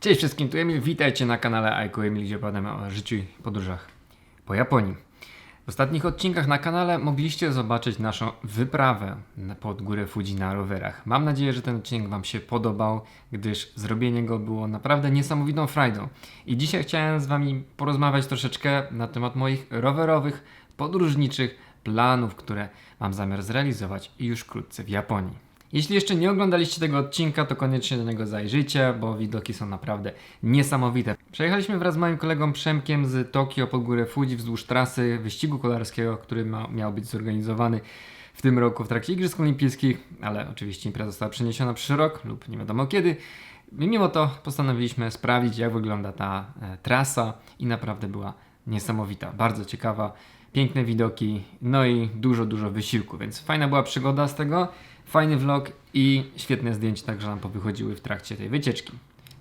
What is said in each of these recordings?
Cześć wszystkim, tu Emil, witajcie na kanale Aiko Emil, gdzie opowiadamy o życiu i podróżach po Japonii. W ostatnich odcinkach na kanale mogliście zobaczyć naszą wyprawę pod górę Fuji na rowerach. Mam nadzieję, że ten odcinek Wam się podobał, gdyż zrobienie go było naprawdę niesamowitą frajdą. I dzisiaj chciałem z Wami porozmawiać troszeczkę na temat moich rowerowych, podróżniczych planów, które mam zamiar zrealizować już wkrótce w Japonii. Jeśli jeszcze nie oglądaliście tego odcinka, to koniecznie do niego zajrzyjcie, bo widoki są naprawdę niesamowite. Przejechaliśmy wraz z moim kolegą Przemkiem z Tokio pod górę Fuji wzdłuż trasy wyścigu kolarskiego, który ma, miał być zorganizowany w tym roku w trakcie Igrzysk Olimpijskich, ale oczywiście impreza została przeniesiona na przyszły rok lub nie wiadomo kiedy. Mimo to postanowiliśmy sprawdzić, jak wygląda ta e, trasa i naprawdę była niesamowita, bardzo ciekawa, piękne widoki, no i dużo, dużo wysiłku, więc fajna była przygoda z tego, fajny vlog i świetne zdjęcia także nam powychodziły w trakcie tej wycieczki.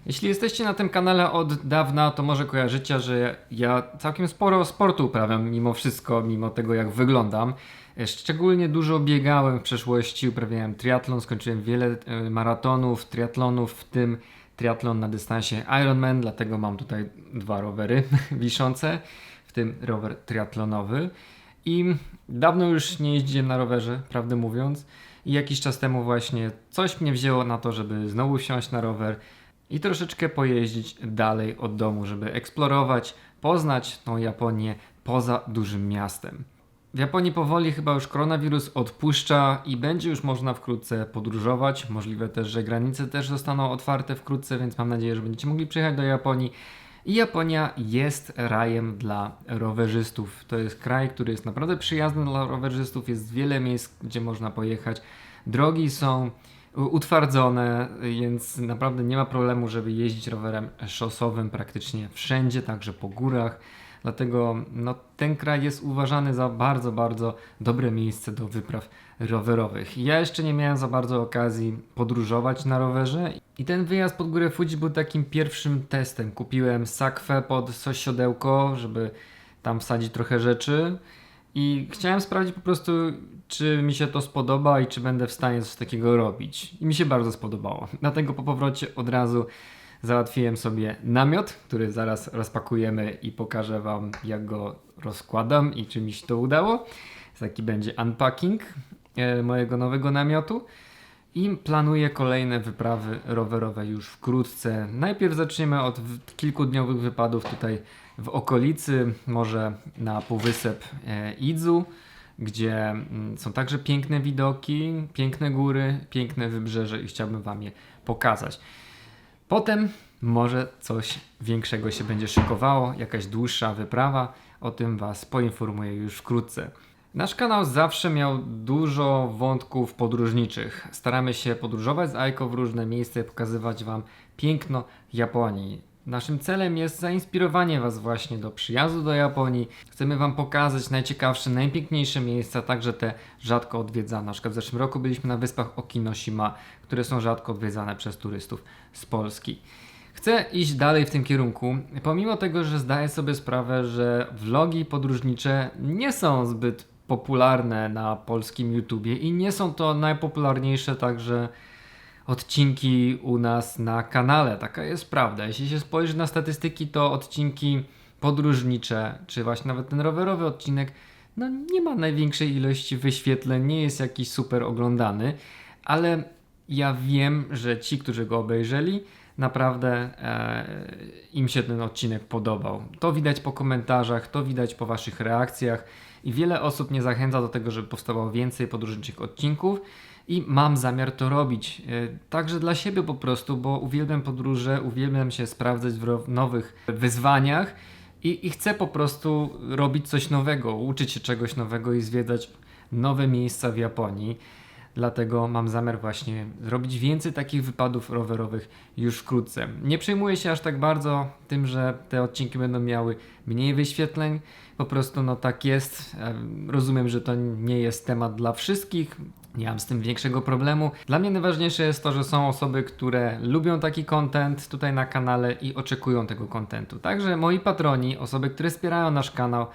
Jeśli jesteście na tym kanale od dawna, to może kojarzycie, że ja całkiem sporo sportu uprawiam mimo wszystko, mimo tego jak wyglądam. Szczególnie dużo biegałem w przeszłości, uprawiałem triatlon, skończyłem wiele e, maratonów, triatlonów, w tym triatlon na dystansie Ironman, dlatego mam tutaj dwa rowery wiszące, w tym rower triatlonowy. I dawno już nie jeździłem na rowerze, prawdę mówiąc. I jakiś czas temu właśnie coś mnie wzięło na to, żeby znowu wsiąść na rower i troszeczkę pojeździć dalej od domu, żeby eksplorować, poznać tą Japonię poza dużym miastem. W Japonii powoli chyba już koronawirus odpuszcza i będzie już można wkrótce podróżować. Możliwe też, że granice też zostaną otwarte wkrótce, więc mam nadzieję, że będziecie mogli przyjechać do Japonii. Japonia jest rajem dla rowerzystów. To jest kraj, który jest naprawdę przyjazny dla rowerzystów. Jest wiele miejsc, gdzie można pojechać. Drogi są utwardzone, więc naprawdę nie ma problemu, żeby jeździć rowerem szosowym praktycznie wszędzie, także po górach. Dlatego no, ten kraj jest uważany za bardzo, bardzo dobre miejsce do wypraw rowerowych. Ja jeszcze nie miałem za bardzo okazji podróżować na rowerze i ten wyjazd pod górę Fuji był takim pierwszym testem. Kupiłem sakwę pod coś siodełko, żeby tam wsadzić trochę rzeczy i chciałem sprawdzić po prostu, czy mi się to spodoba i czy będę w stanie coś takiego robić. I mi się bardzo spodobało. Dlatego po powrocie od razu załatwiłem sobie namiot, który zaraz rozpakujemy i pokażę Wam, jak go rozkładam i czy mi się to udało. Taki będzie unpacking mojego nowego namiotu. I planuję kolejne wyprawy rowerowe już wkrótce. Najpierw zaczniemy od kilkudniowych wypadów tutaj w okolicy, może na półwysep e, Idzu, gdzie mm, są także piękne widoki, piękne góry, piękne wybrzeże i chciałbym Wam je pokazać. Potem może coś większego się będzie szykowało, jakaś dłuższa wyprawa. O tym Was poinformuję już wkrótce. Nasz kanał zawsze miał dużo wątków podróżniczych. Staramy się podróżować z Aiko w różne miejsca i pokazywać Wam piękno Japonii. Naszym celem jest zainspirowanie Was właśnie do przyjazdu do Japonii. Chcemy Wam pokazać najciekawsze, najpiękniejsze miejsca, także te rzadko odwiedzane. Na przykład w zeszłym roku byliśmy na wyspach Okinoshima, które są rzadko odwiedzane przez turystów z Polski. Chcę iść dalej w tym kierunku, pomimo tego, że zdaję sobie sprawę, że vlogi podróżnicze nie są zbyt popularne na polskim YouTubie i nie są to najpopularniejsze także odcinki u nas na kanale. Taka jest prawda. Jeśli się spojrzy na statystyki, to odcinki podróżnicze, czy właśnie nawet ten rowerowy odcinek, no nie ma największej ilości wyświetleń, nie jest jakiś super oglądany, ale ja wiem, że ci, którzy go obejrzeli, naprawdę e, im się ten odcinek podobał. To widać po komentarzach, to widać po waszych reakcjach i wiele osób mnie zachęca do tego, żeby powstawało więcej podróżniczych odcinków i mam zamiar to robić. E, Także dla siebie po prostu, bo uwielbiam podróże, uwielbiam się sprawdzać w nowych wyzwaniach i, i chcę po prostu robić coś nowego, uczyć się czegoś nowego i zwiedzać nowe miejsca w Japonii. Dlatego mam zamiar właśnie zrobić więcej takich wypadów rowerowych już wkrótce. Nie przejmuję się aż tak bardzo tym, że te odcinki będą miały mniej wyświetleń. Po prostu no tak jest. Em, Rozumiem, że to nie jest temat dla wszystkich. Nie mam z tym większego problemu. Dla mnie najważniejsze jest to, że są osoby, które lubią taki content tutaj na kanale i oczekują tego contentu. Także moi patroni, osoby, które wspierają nasz kanał,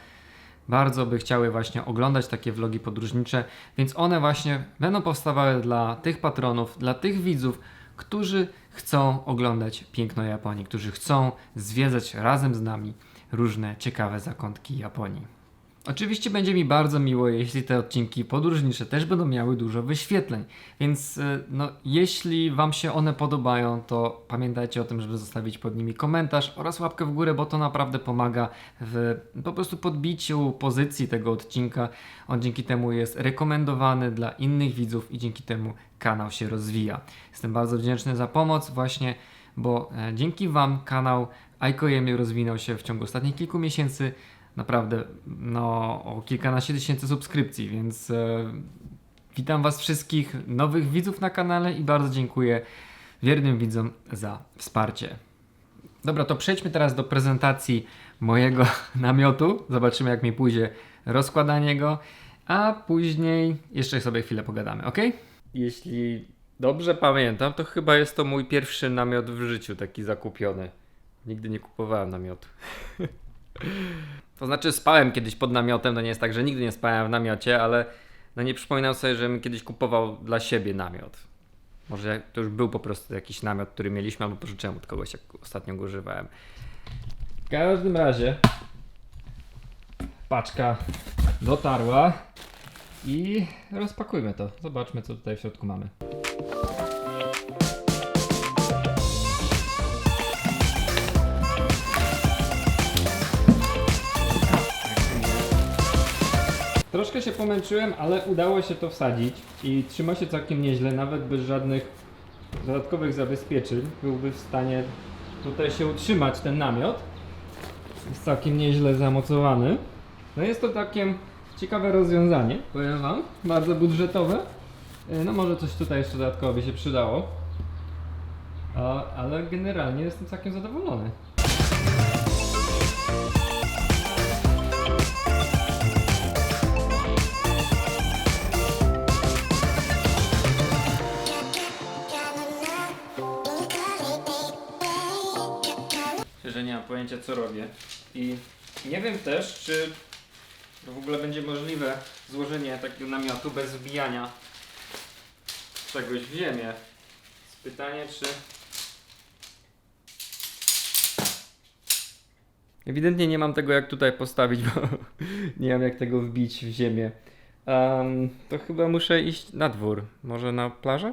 bardzo by chciały właśnie oglądać takie vlogi podróżnicze, więc one właśnie będą powstawały dla tych patronów, dla tych widzów, którzy chcą oglądać piękno Japonii, którzy chcą zwiedzać razem z nami różne ciekawe zakątki Japonii. Oczywiście będzie mi bardzo miło, jeśli te odcinki podróżnicze też będą miały dużo wyświetleń, więc e, no, jeśli Wam się one podobają, to pamiętajcie o tym, żeby zostawić pod nimi komentarz oraz łapkę w górę, bo to naprawdę pomaga w po prostu podbiciu pozycji tego odcinka. On dzięki temu jest rekomendowany dla innych widzów i dzięki temu kanał się rozwija. Jestem bardzo wdzięczny za pomoc właśnie, bo e, dzięki Wam kanał Aiko rozwinął się w ciągu ostatnich kilku miesięcy naprawdę no, o kilkanaście tysięcy subskrypcji, więc e, witam Was wszystkich nowych widzów na kanale i bardzo dziękuję wiernym widzom za wsparcie. Dobra, to przejdźmy teraz do prezentacji mojego namiotu. Zobaczymy, jak mi pójdzie rozkładanie go, a później jeszcze sobie chwilę pogadamy, ok? Jeśli dobrze pamiętam, to chyba jest to mój pierwszy namiot w życiu, taki zakupiony. Nigdy nie kupowałem namiotu. To znaczy spałem kiedyś pod namiotem, to nie jest tak, że nigdy nie spałem w namiocie, ale no nie przypominam sobie, żebym kiedyś kupował dla siebie namiot. Może to już był po prostu jakiś namiot, który mieliśmy, albo pożyczyłem od kogoś, jak ostatnio go używałem. W każdym razie paczka dotarła i rozpakujmy to. Zobaczmy, co tutaj w środku mamy. Troszkę się pomęczyłem, ale udało się to wsadzić i trzyma się całkiem nieźle, nawet bez żadnych dodatkowych zabezpieczeń. Byłby w stanie tutaj się utrzymać ten namiot. Jest całkiem nieźle zamocowany. No jest to takie ciekawe rozwiązanie, powiem wam, bardzo budżetowe. E, No może coś tutaj jeszcze dodatkowo by się przydało. Ale generalnie jestem całkiem zadowolony. Szczerze nie mam pojęcia co robię. I nie wiem też, czy w ogóle będzie możliwe złożenie takiego namiotu bez wbijania czegoś w ziemię. Jest pytanie, czy. Ewidentnie nie mam tego jak tutaj postawić, bo nie mam jak tego wbić w ziemię. Em, to chyba muszę iść na dwór. Może na plażę?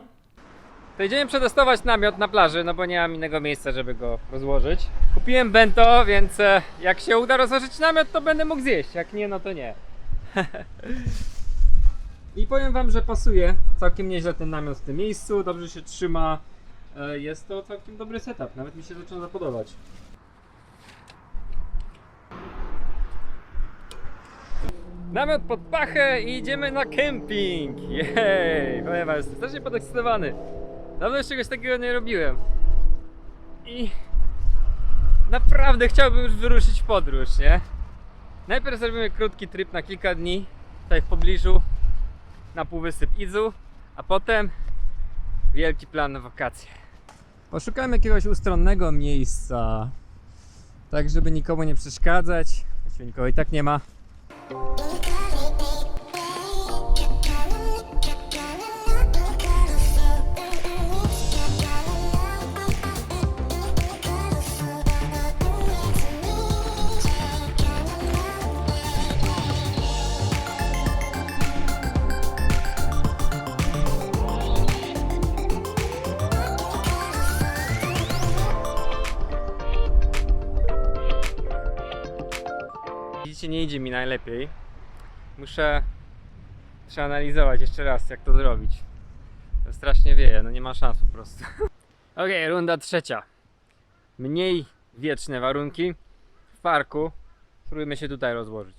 To idziemy przetestować namiot na plaży, no bo nie mam innego miejsca, żeby go rozłożyć. Kupiłem bento, więc e, jak się uda rozłożyć namiot, to będę mógł zjeść. Jak nie, no to nie. I powiem wam, że pasuje całkiem nieźle ten namiot w tym miejscu, dobrze się trzyma. E, Jest to całkiem dobry setup, nawet mi się zaczyna podobać. Namiot pod pachę i idziemy na kemping! Jej! Powiem wam, jestem strasznie podekscytowany. Dawno już czegoś takiego nie robiłem. I naprawdę chciałbym już wyruszyć w podróż, nie? Najpierw zrobimy krótki trip na kilka dni tutaj w pobliżu na półwysep Izu, a potem wielki plan na wakacje. Poszukałem jakiegoś ustronnego miejsca, tak żeby nikomu nie przeszkadzać. Właściwie nikogo i tak nie ma. Widzicie, nie idzie mi najlepiej. Muszę przeanalizować jeszcze raz, jak to zrobić. To strasznie wieje, no nie ma szans po prostu. Okej, runda trzecia. Mniej wieczne warunki w parku. Spróbujmy się tutaj rozłożyć.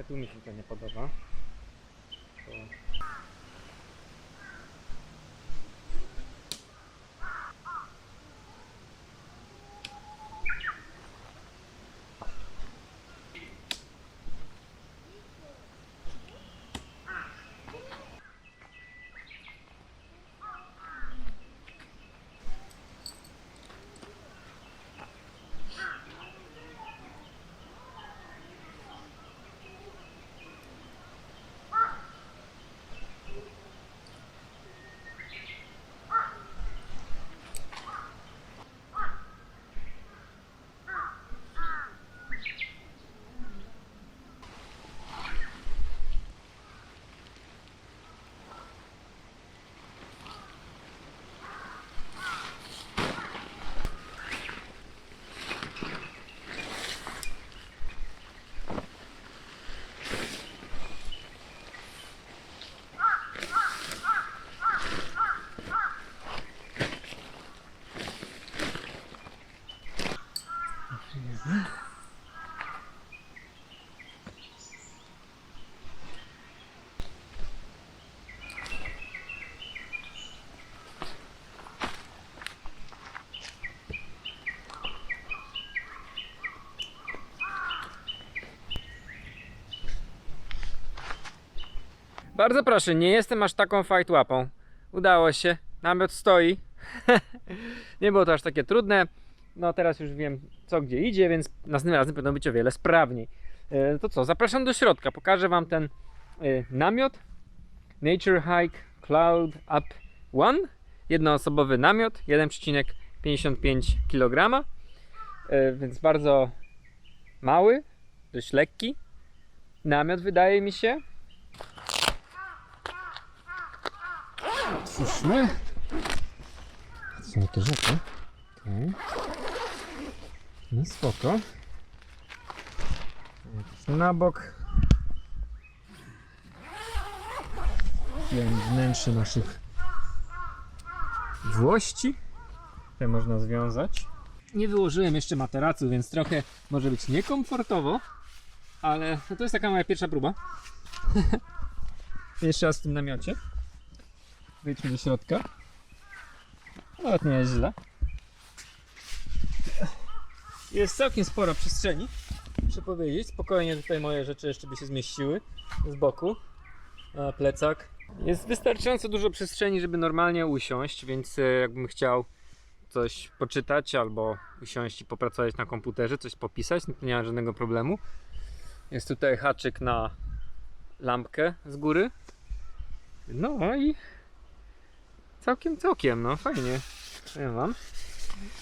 Trochę tu mi się to nie podoba. To... Bardzo proszę, nie jestem aż taką fight łapą. Udało się. Namiot stoi. nie było to aż takie trudne. No teraz już wiem co gdzie idzie, więc następnym razem powinno być o wiele sprawniej. E, To co, zapraszam do środka. Pokażę Wam ten e, namiot. Nature Hike Cloud Up One. Jednoosobowy namiot, 1,55 kg. E, Więc bardzo mały, dość lekki. Namiot wydaje mi się. Otwórzmy. Są jakieś rzeczy. Tu. No spoko. Na bok. Wnętrze naszych włości. Te można związać. Nie wyłożyłem jeszcze materacu, więc trochę może być niekomfortowo. Ale no to jest taka moja pierwsza próba. jeszcze raz w tym namiocie. Wejdźmy do środka. Nawet nie jest źle. Jest całkiem sporo przestrzeni. Muszę powiedzieć, spokojnie tutaj moje rzeczy jeszcze by się zmieściły z boku. A plecak. Jest wystarczająco dużo przestrzeni, żeby normalnie usiąść, więc e, jakbym chciał coś poczytać albo usiąść i popracować na komputerze, coś popisać, no to nie ma żadnego problemu. Jest tutaj haczyk na lampkę z góry. No i całkiem, całkiem, no fajnie. Powiem wam.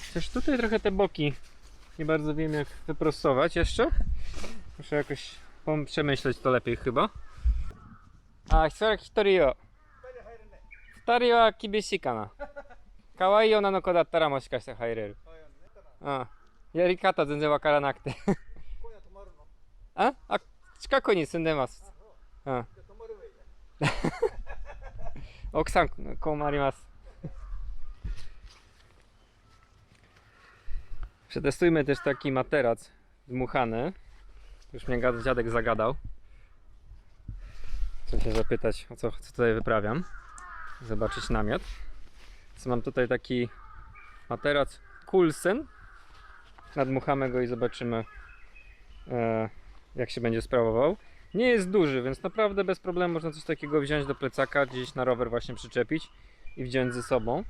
Chociaż tutaj trochę te boki nie bardzo wiem jak wyprostować jeszcze. Muszę jakoś pom- przemyśleć to lepiej chyba. A, それ一人よ。二人は厳しいかな。可愛い女の子だったらもしかして入れる。うん。やり方全然わからなくて。ああ、近くに住んでます。うん。 奥さん困ります。Przetestujmy też taki materac dmuchany. Już mnie gad- dziadek zagadał. Chcę się zapytać, o co, co tutaj wyprawiam. Zobaczyć namiot. Więc mam tutaj taki materac Coulson. Nadmuchamy go i zobaczymy, e, jak się będzie sprawował. Nie jest duży, więc naprawdę bez problemu można coś takiego wziąć do plecaka, gdzieś na rower właśnie przyczepić i wziąć ze sobą.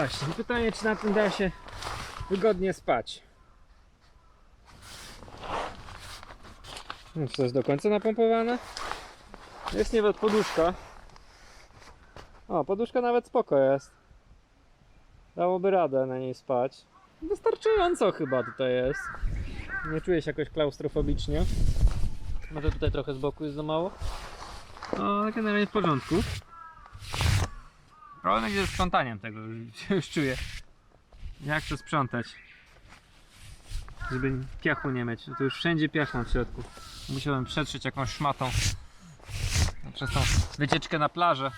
Właśnie, pytanie czy na tym da się wygodnie spać. No, Czy to jest do końca napompowane? Jest nawet poduszka. O, poduszka nawet spoko jest. Dałoby radę na niej spać. Wystarczająco chyba tutaj jest. Nie czuję się jakoś klaustrofobicznie. Może tutaj trochę z boku jest za mało. No, generalnie w porządku. Problem będzie ze sprzątaniem tego, już, czuję. Jak to sprzątać? Żeby piachu nie mieć. To już wszędzie piach mam w środku. Musiałem przetrzeć jakąś szmatą. Przez tą wycieczkę na plażę.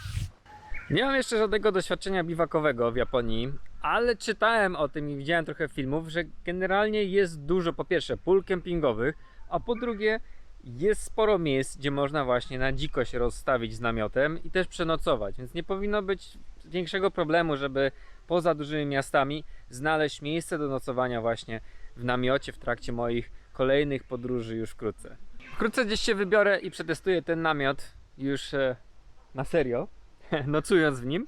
Nie mam jeszcze żadnego doświadczenia biwakowego w Japonii, ale czytałem o tym i widziałem trochę filmów, że generalnie jest dużo po pierwsze pól kempingowych, a po drugie jest sporo miejsc, gdzie można właśnie na dziko się rozstawić z namiotem i też przenocować, więc nie powinno być większego problemu, żeby poza dużymi miastami znaleźć miejsce do nocowania właśnie w namiocie w trakcie moich kolejnych podróży już wkrótce. Wkrótce gdzieś się wybiorę i przetestuję ten namiot już e, na serio, nocując w nim.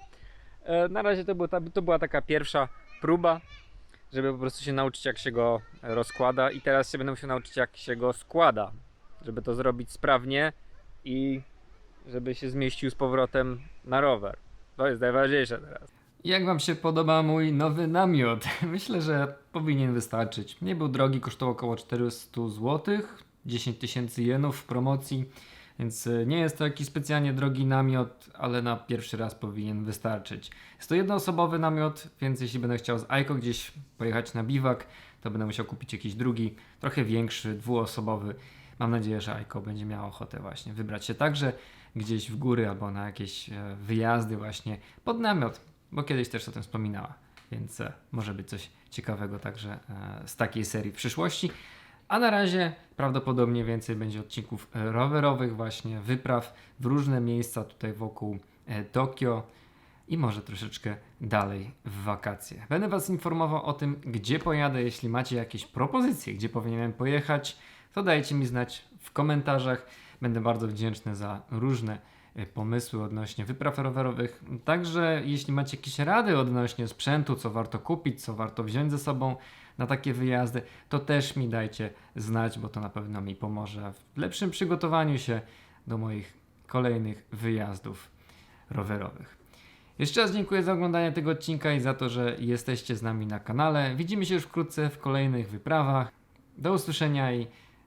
E, na razie to, był ta, to była taka pierwsza próba, żeby po prostu się nauczyć jak się go rozkłada i teraz się będę musiał nauczyć jak się go składa, żeby to zrobić sprawnie i żeby się zmieścił z powrotem na rower. To jest najważniejsze teraz. Jak Wam się podoba mój nowy namiot? Myślę, że powinien wystarczyć. Nie był drogi, kosztował około 400 zł, 10 tysięcy jenów w promocji, więc e, nie jest to jakiś specjalnie drogi namiot, ale na pierwszy raz powinien wystarczyć. Jest to jednoosobowy namiot, więc jeśli będę chciał z Aiko gdzieś pojechać na biwak, to będę musiał kupić jakiś drugi, trochę większy, dwuosobowy. Mam nadzieję, że Aiko będzie miała ochotę właśnie wybrać się także gdzieś w góry albo na jakieś e, wyjazdy właśnie pod namiot, bo kiedyś też o tym wspominała, więc e, może być coś ciekawego także e, z takiej serii w przyszłości. A na razie prawdopodobnie więcej będzie odcinków rowerowych, właśnie wypraw w różne miejsca tutaj wokół Tokio i może troszeczkę dalej w wakacje. Będę Was informował o tym, gdzie pojadę. Jeśli macie jakieś propozycje, gdzie powinienem pojechać, to dajcie mi znać w komentarzach. Będę bardzo wdzięczny za różne e, pomysły odnośnie wypraw rowerowych. Także jeśli macie jakieś rady odnośnie sprzętu, co warto kupić, co warto wziąć ze sobą na takie wyjazdy, to też mi dajcie znać, bo to na pewno mi pomoże w lepszym przygotowaniu się do moich kolejnych wyjazdów rowerowych. Jeszcze raz dziękuję za oglądanie tego odcinka i za to, że jesteście z nami na kanale. Widzimy się już wkrótce w kolejnych wyprawach. Do usłyszenia i